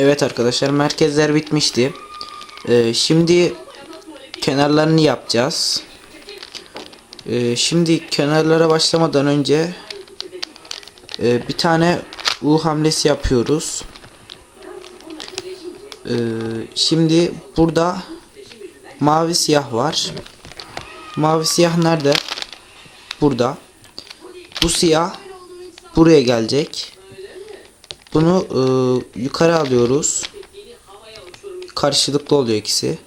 Evet arkadaşlar merkezler bitmişti. Ee, şimdi kenarlarını yapacağız. Ee, şimdi kenarlara başlamadan önce e, bir tane U hamlesi yapıyoruz. Ee, şimdi burada mavi siyah var. Mavi siyah nerede? Burada. Bu siyah buraya gelecek. Bunu e, yukarı alıyoruz. Karşılıklı oluyor ikisi.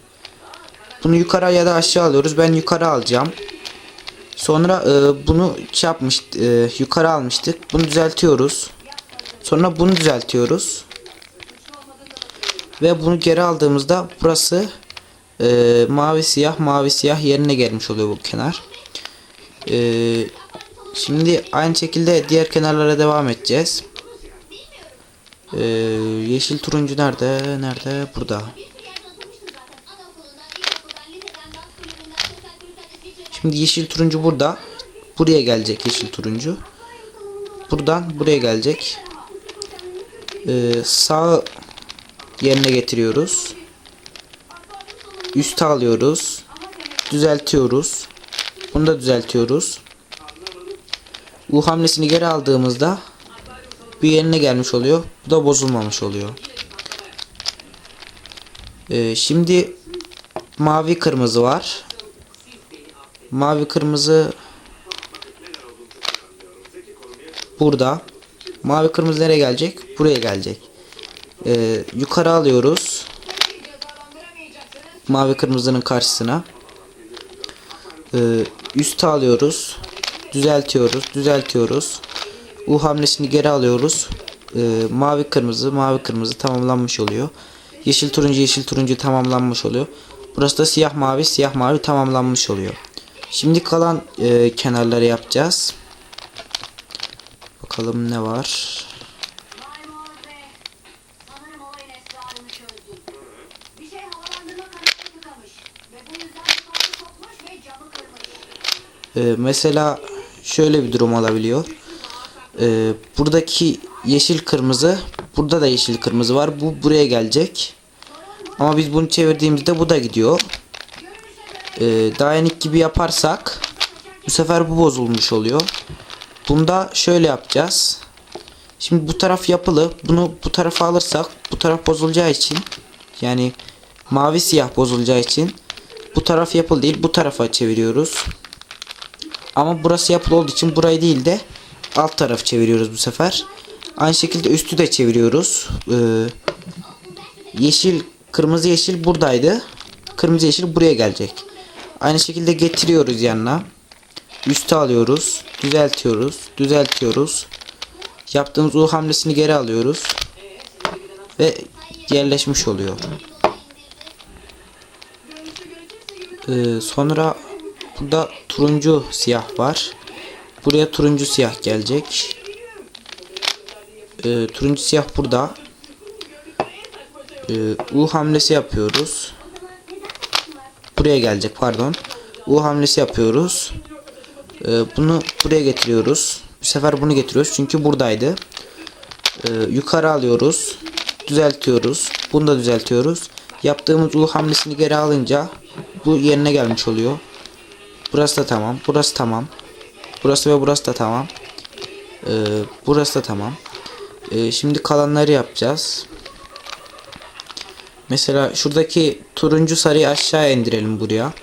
Bunu yukarı ya da aşağı alıyoruz. Ben yukarı alacağım. Sonra e, bunu şey yapmış, e, yukarı almıştık. Bunu düzeltiyoruz. Sonra bunu düzeltiyoruz. Ve bunu geri aldığımızda burası e, mavi siyah mavi siyah yerine gelmiş oluyor bu kenar. E, şimdi aynı şekilde diğer kenarlara devam edeceğiz. Ee, yeşil turuncu nerede? Nerede? Burada. Şimdi yeşil turuncu burada. Buraya gelecek yeşil turuncu. Buradan buraya gelecek. Ee, sağ yerine getiriyoruz. Üste alıyoruz. Düzeltiyoruz. Bunu da düzeltiyoruz. U hamlesini geri aldığımızda bir yerine gelmiş oluyor. Bu da bozulmamış oluyor. Ee, şimdi mavi kırmızı var. Mavi kırmızı burada. Mavi kırmızı nereye gelecek? Buraya gelecek. Ee, yukarı alıyoruz. Mavi kırmızının karşısına. Ee, üste alıyoruz. Düzeltiyoruz. Düzeltiyoruz. U hamlesini geri alıyoruz. Ee, mavi kırmızı mavi kırmızı tamamlanmış oluyor. Yeşil turuncu yeşil turuncu tamamlanmış oluyor. Burası da siyah mavi siyah mavi tamamlanmış oluyor. Şimdi kalan e, kenarları yapacağız. Bakalım ne var. Ee, mesela şöyle bir durum olabiliyor. Ee, buradaki yeşil kırmızı burada da yeşil kırmızı var. Bu buraya gelecek. Ama biz bunu çevirdiğimizde bu da gidiyor. Ee, Dayanik gibi yaparsak bu sefer bu bozulmuş oluyor. Bunda şöyle yapacağız. Şimdi bu taraf yapılı. Bunu bu tarafa alırsak bu taraf bozulacağı için yani mavi siyah bozulacağı için bu taraf yapılı değil bu tarafa çeviriyoruz. Ama burası yapılı olduğu için burayı değil de alt taraf çeviriyoruz bu sefer. Aynı şekilde üstü de çeviriyoruz. Ee, yeşil, kırmızı yeşil buradaydı. Kırmızı yeşil buraya gelecek. Aynı şekilde getiriyoruz yanına. Üste alıyoruz. Düzeltiyoruz. Düzeltiyoruz. Yaptığımız U hamlesini geri alıyoruz. Ve yerleşmiş oluyor. Ee, sonra burada turuncu siyah var. Buraya turuncu siyah gelecek. Ee, turuncu siyah burada. Ee, U hamlesi yapıyoruz. Buraya gelecek pardon. U hamlesi yapıyoruz. Ee, bunu buraya getiriyoruz. Bu sefer bunu getiriyoruz çünkü buradaydı. Ee, yukarı alıyoruz. Düzeltiyoruz. Bunu da düzeltiyoruz. Yaptığımız U hamlesini geri alınca bu yerine gelmiş oluyor. Burası da tamam. Burası tamam. Burası ve burası da tamam. Ee, burası da tamam. Ee, şimdi kalanları yapacağız. Mesela şuradaki turuncu sarıyı aşağı indirelim buraya.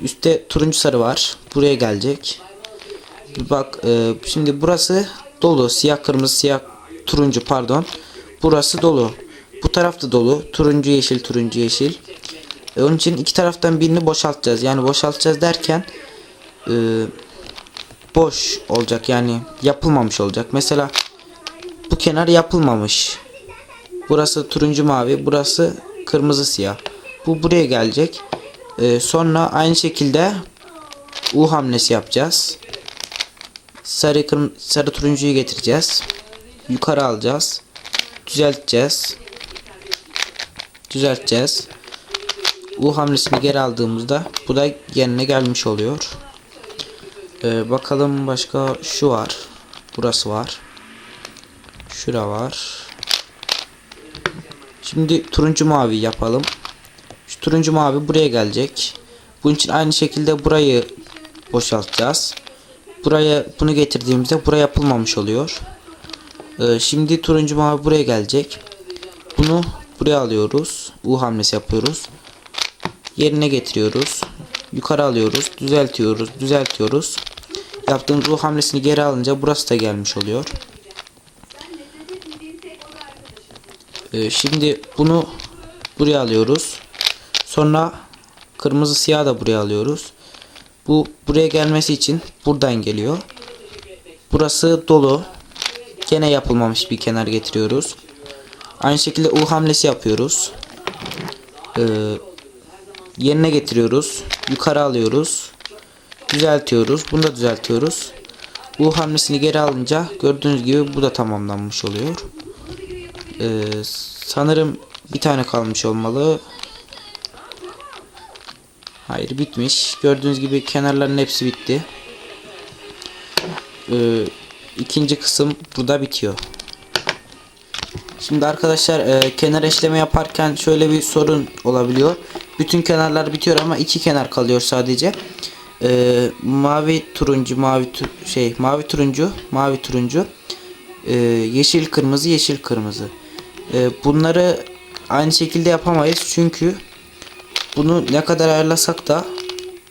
Üstte turuncu sarı var. Buraya gelecek. Bak e, şimdi burası dolu. Siyah kırmızı siyah turuncu pardon. Burası dolu. Bu taraf da dolu. Turuncu yeşil turuncu yeşil. E, onun için iki taraftan birini boşaltacağız. Yani boşaltacağız derken e, boş olacak. Yani yapılmamış olacak. Mesela bu kenar yapılmamış. Burası turuncu mavi. Burası kırmızı siyah. Bu buraya gelecek. E, sonra aynı şekilde U hamlesi yapacağız. Sarı kırm sarı turuncuyu getireceğiz. Yukarı alacağız. Düzelteceğiz. Düzelteceğiz. U hamlesini geri aldığımızda bu da yerine gelmiş oluyor. Ee, bakalım başka şu var. Burası var. Şura var. Şimdi turuncu mavi yapalım. Şu turuncu mavi buraya gelecek. Bunun için aynı şekilde burayı boşaltacağız. Buraya bunu getirdiğimizde buraya yapılmamış oluyor. Ee, şimdi turuncu mavi buraya gelecek. Bunu buraya alıyoruz. U hamlesi yapıyoruz. Yerine getiriyoruz. Yukarı alıyoruz. Düzeltiyoruz. Düzeltiyoruz. Yaptığımız U hamlesini geri alınca burası da gelmiş oluyor. Ee, şimdi bunu buraya alıyoruz. Sonra kırmızı siyah da buraya alıyoruz. Bu buraya gelmesi için buradan geliyor. Burası dolu. Gene yapılmamış bir kenar getiriyoruz. Aynı şekilde U hamlesi yapıyoruz. Ee, yerine getiriyoruz. Yukarı alıyoruz. Düzeltiyoruz. Bunu da düzeltiyoruz. U hamlesini geri alınca gördüğünüz gibi bu da tamamlanmış oluyor. Ee, sanırım bir tane kalmış olmalı. Hayır bitmiş. Gördüğünüz gibi kenarların hepsi bitti. Ee, ikinci kısım burada bitiyor. Şimdi arkadaşlar e, kenar eşleme yaparken şöyle bir sorun olabiliyor. Bütün kenarlar bitiyor ama iki kenar kalıyor sadece. E, mavi turuncu mavi tu şey mavi turuncu mavi turuncu e, yeşil kırmızı yeşil kırmızı. E, bunları aynı şekilde yapamayız çünkü bunu ne kadar ayarlasak da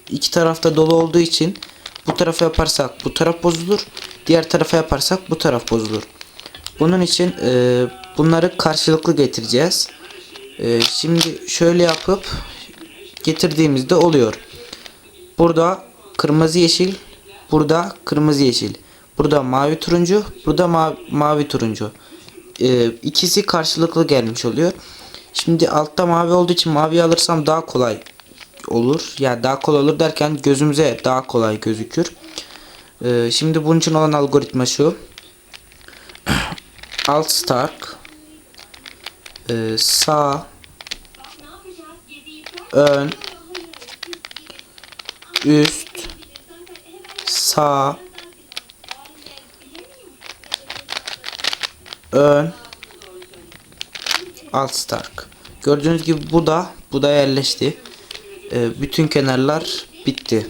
iki tarafta dolu olduğu için bu tarafa yaparsak bu taraf bozulur. Diğer tarafa yaparsak bu taraf bozulur. Bunun için e, bunları karşılıklı getireceğiz. E, şimdi şöyle yapıp getirdiğimizde oluyor. Burada kırmızı yeşil, burada kırmızı yeşil. Burada mavi turuncu, burada ma mavi turuncu. E, ikisi karşılıklı gelmiş oluyor. Şimdi altta mavi olduğu için mavi alırsam daha kolay olur. Ya yani daha kolay olur derken gözümüze daha kolay gözükür. E, şimdi bunun için olan algoritma şu. Alt Stark e, sağ ön üst sağ ön alt Stark. Gördüğünüz gibi bu da bu da yerleşti. E, bütün kenarlar bitti.